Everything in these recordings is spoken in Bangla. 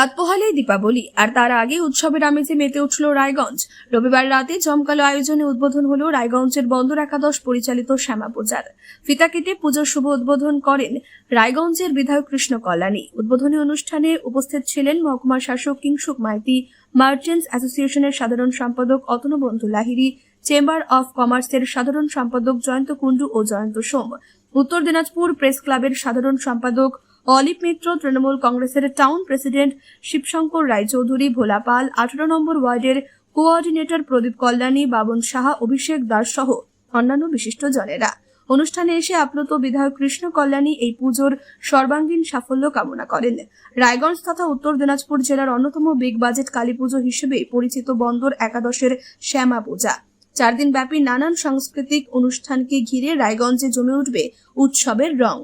রাত পোহালেই দীপাবলি, আর তার আগে উৎসবের আমেজে মেতে উঠল রায়গঞ্জ। রবিবার রাতে জমকালো আয়োজনে উদ্বোধন হল রায়গঞ্জের বন্দর একাদশ পরিচালিত শ্যামা পূজার। ফিতা কেটে পুজোর শুভ উদ্বোধন করেন রায়গঞ্জের বিধায়ক কৃষ্ণ কল্যাণী। উদ্বোধনী অনুষ্ঠানে উপস্থিত ছিলেন মহকুমা শাসক কিংসুক মাইতি, মার্চেন্টস অ্যাসোসিয়েশনের সাধারণ সম্পাদক অতনুবন্ধু লাহিড়ী, চেম্বার অফ কমার্সের সাধারণ সম্পাদক জয়ন্ত কুণ্ডু ও জয়ন্ত সোম। উত্তর দিনাজপুর প্রেস ক্লাবের সাধারণ সম্পাদক অলিপ মিত্র তৃণমূল কংগ্রেসের টাউন প্রেসিডেন্ট শিবশঙ্কর রায়চৌধুরী ভোলা পাল আঠারো নম্বর ওয়ার্ডের কোঅর্ডিনেটর প্রদীপ কল্যাণী, বাবন সাহা, অভিষেক দাস সহ অন্যান্য বিশিষ্ট জনেরা। অনুষ্ঠানে এসে আপ্লুত বিধায়ক কৃষ্ণ কল্যাণী এই পুজোর সর্বাঙ্গীন সাফল্য কামনা করেন। রায়গঞ্জ তথা উত্তর দিনাজপুর জেলার অন্যতম বিগ বাজেট কালী পুজো হিসেবে পরিচিত বন্দর একাদশের শ্যামা পূজা। চার দিন ব্যাপী নানান সাংস্কৃতিক অনুষ্ঠানকে ঘিরে রায়গঞ্জে জমে উঠবে উৎসবের রং।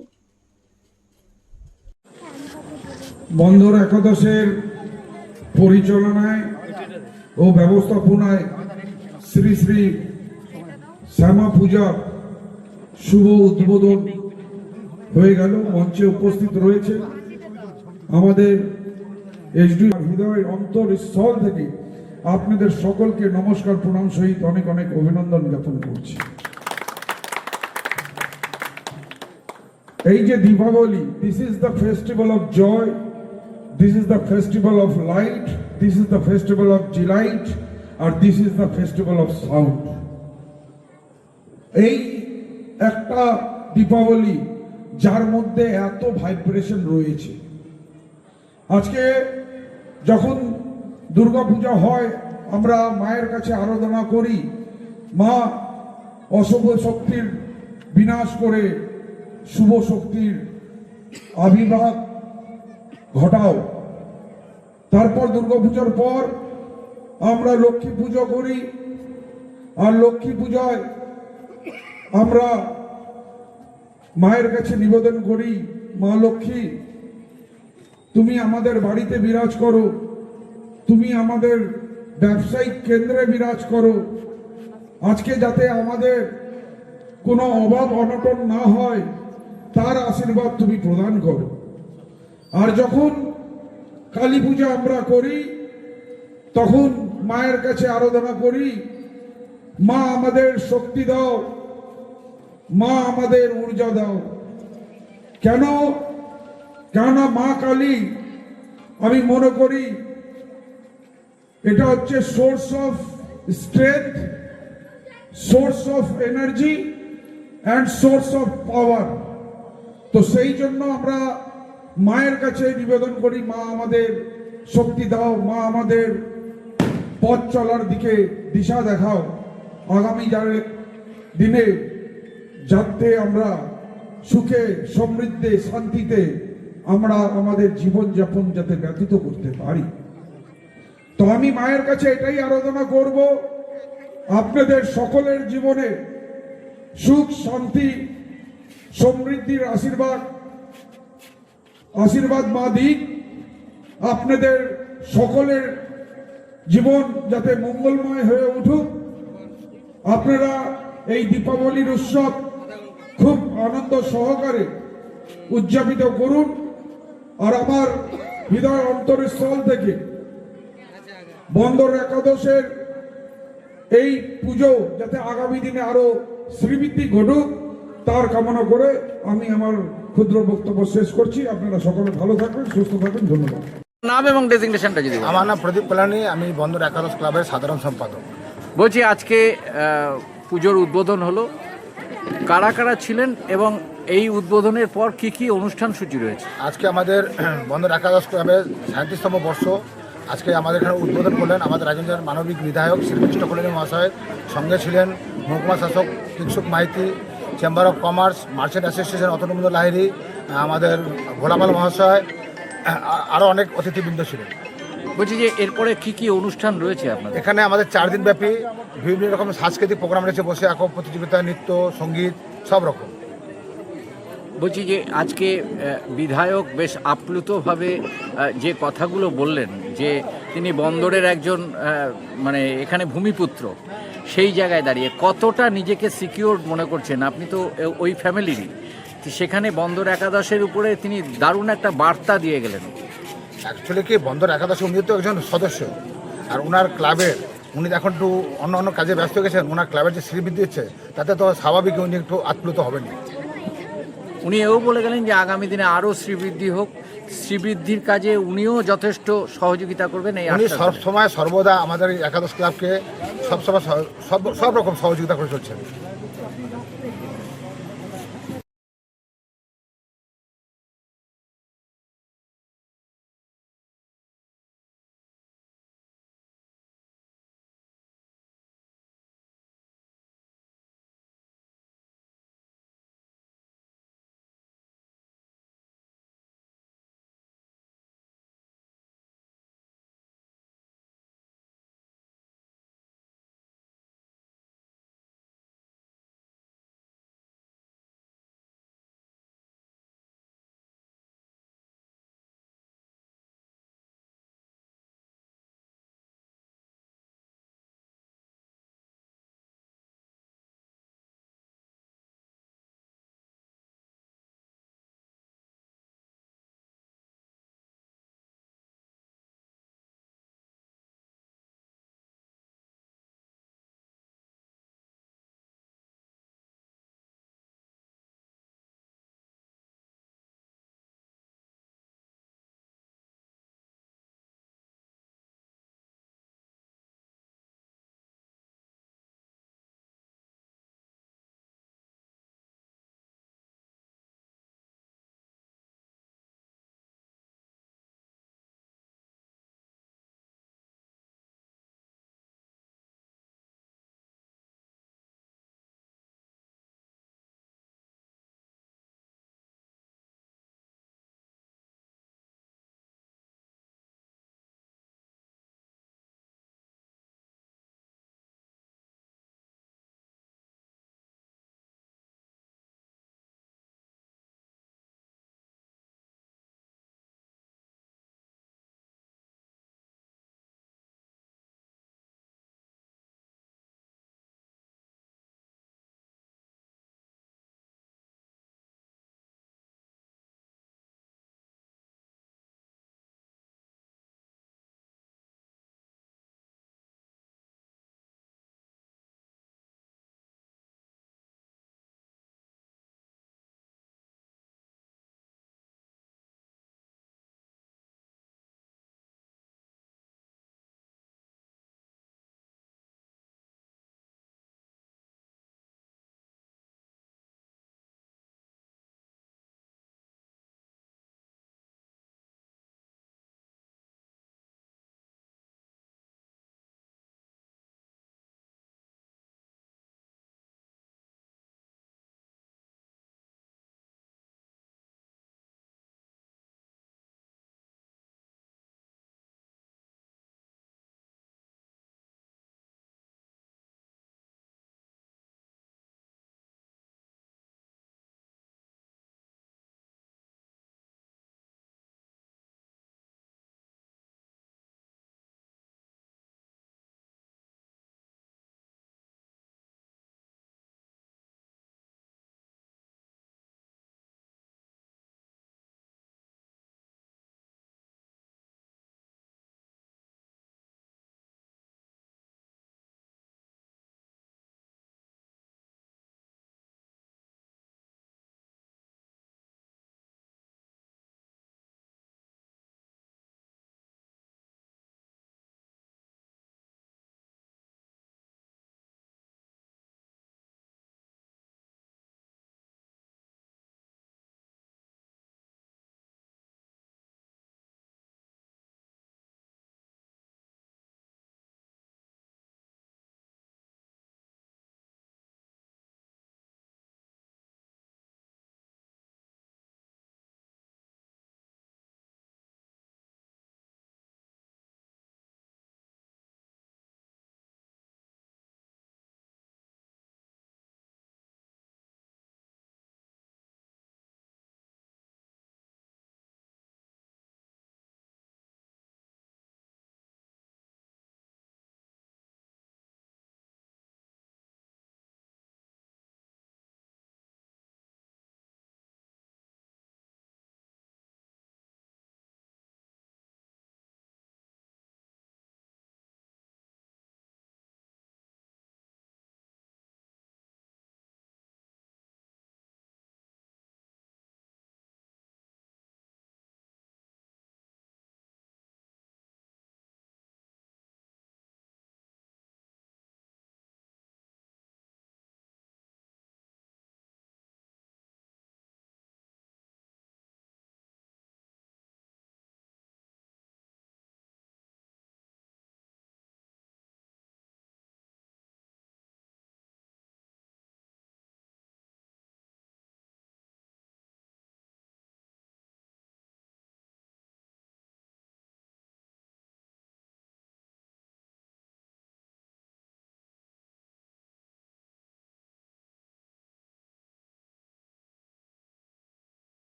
বন্দর একাদশের পরিচালনায় ও ব্যবস্থাপনায় শ্রী শ্রী শ্যামা পূজা শুভ উদ্বোধন হয়ে গেল, মঞ্চে উপস্থিত রয়েছে আমাদের এইচডি হৃদয়ের অন্তর স্থল থেকে আপনাদের সকলকে নমস্কার, প্রণাম সহিত অনেক অনেক অভিনন্দন জ্ঞাপন করছি। এই যে Dipabali this is the festival of joy this is the festival of light this is the festival of delight R this is the festival of sound এই একটা দীপাবলি যার মধ্যে এত ভাইব্রেশন রয়েছে। আজকে যখন দুর্গাপূজা হয়, আমরা মায়ের কাছে আরাধনা করি, মা অশুভ শক্তির বিনাশ করে শুভ শক্তির আবির্ভাব ঘটাও। তারপর দুর্গাপূজার পর আমরা লক্ষ্মী পুজো করি। আর লক্ষ্মী পূজায় আমরা মায়ের কাছে নিবেদন করি, মা লক্ষ্মী, তুমি আমাদের বাড়িতে বিরাজ করো। তুমি আমাদের ব্যবসায়িক কেন্দ্রে বিরাজ করো। আজকে যাতে আমাদের কোনো অভাব অনটন না হয়, তার আশীর্বাদ তুমি প্রদান করো। আর যখন কালী পূজা আমরা করি, তখন মায়ের কাছে আরাধনা করি, মা আমাদের শক্তি দাও, মা আমাদের ঊর্জা দাও। কেন? কেননা মা কালী, আমি মনে করি এটা হচ্ছে source of strength source of energy and source of power তো সেই জন্য আমরা মায়ের কাছে নিবেদন করি, মা আমাদের শক্তি দাও, মা আমাদের পথ চলার দিকে দিশা দেখাও। আগামী দিনে যাতে আমরা সুখে, সমৃদ্ধে, শান্তিতে আমরা আমাদের জীবনযাপন যাতে ব্যতীত করতে পারি। তো আমি মায়ের কাছে এটাই আরাধনা করব, আপনাদের সকলের জীবনে সুখ, শান্তি, সমৃদ্ধির আশীর্বাদ আশীর্বাদ মা দিক। আপনাদের সকলের জীবন যাতে মঙ্গলময় হয়ে উঠুক। আপনারা এই দীপাবলির উৎসব খুব আনন্দ সহকারে উদযাপিত করুন। আর আমার হৃদয় অন্তরস্থল থেকে বন্দর একাদশের এই পুজো যাতে আগামী দিনে আরও শ্রীবৃদ্ধি ঘটুক, তার কামনা করে আমি আমার ক্ষুদ্র বক্তব্য শেষ করছি। আপনারা সকলে ভালো থাকবেন সুস্থ থাকবেন ধন্যবাদ। নাম এবং ডেজিগনেশনটা যদি। আমার নাম প্রদীপ কল্যাণী আমি বন্দর একাদশ ক্লাবের সাধারণ সম্পাদক। বলছি আজকে পুজোর উদ্বোধন হলো। কারা কারা ছিলেন এবং এই উদ্বোধনের পর কি কি অনুষ্ঠান সূচি রয়েছে? আজকে আমাদের বন্দর একাদশ ক্লাবের সাঁত্রিশতম বর্ষ। আজকে আমাদের এখানে উদ্বোধন করলেন আমাদের রাজেন্দ্রের মানবিক বিধায়ক শ্রীকৃষ্ণ কল্যাণী মহাশয়। সঙ্গে ছিলেন মহকুমা শাসক Kingsuk Maity chamber of commerce merchant association অতনুমন্দ Lahiri আমাদের ভোলাপাল মহাশয় আরও অনেক অতিথিবৃন্দ ছিলেন। বলছি যে এরপরে কি কি অনুষ্ঠান রয়েছে আপনাদের? এখানে আমাদের চার দিন ব্যাপী বিভিন্ন রকম সাংস্কৃতিক প্রোগ্রাম রয়েছে বসে আঁকো প্রতিযোগিতা নৃত্য সংগীত সব রকম। বলছি যে আজকে বিধায়ক বেশ আপ্লুতভাবে যে কথাগুলো বললেন যে তিনি বন্দরের একজন মানে এখানে ভূমিপুত্র সেই জায়গায় দাঁড়িয়ে কতটা নিজেকে সিকিউর মনে করছেন? আপনি তো ওই ফ্যামিলিরই সেখানে বন্দর একাদশের উপরে তিনি দারুণ একটা বার্তা দিয়ে গেলেন। অ্যাকচুয়ালি কি বন্দর একাদশী উনি তো একজন সদস্য। আর ওনার ক্লাবের উনি এখন একটু অন্য অন্য কাজে ব্যস্ত গেছেন ওনার ক্লাবের যে শ্রীবৃদ্ধি হচ্ছে তাতে তো স্বাভাবিক উনি একটু আপ্লুত হবেনি উনি এও বলে গেলেন যে আগামী দিনে আরও শ্রীবৃদ্ধি হোক। শ্রীবৃদ্ধির কাজে উনিও যথেষ্ট সহযোগিতা করবেন এই উনি সবসময় সর্বদা আমাদের একাদশ ক্লাবকে সবসময় সব সব রকম সহযোগিতা করে চলছেন।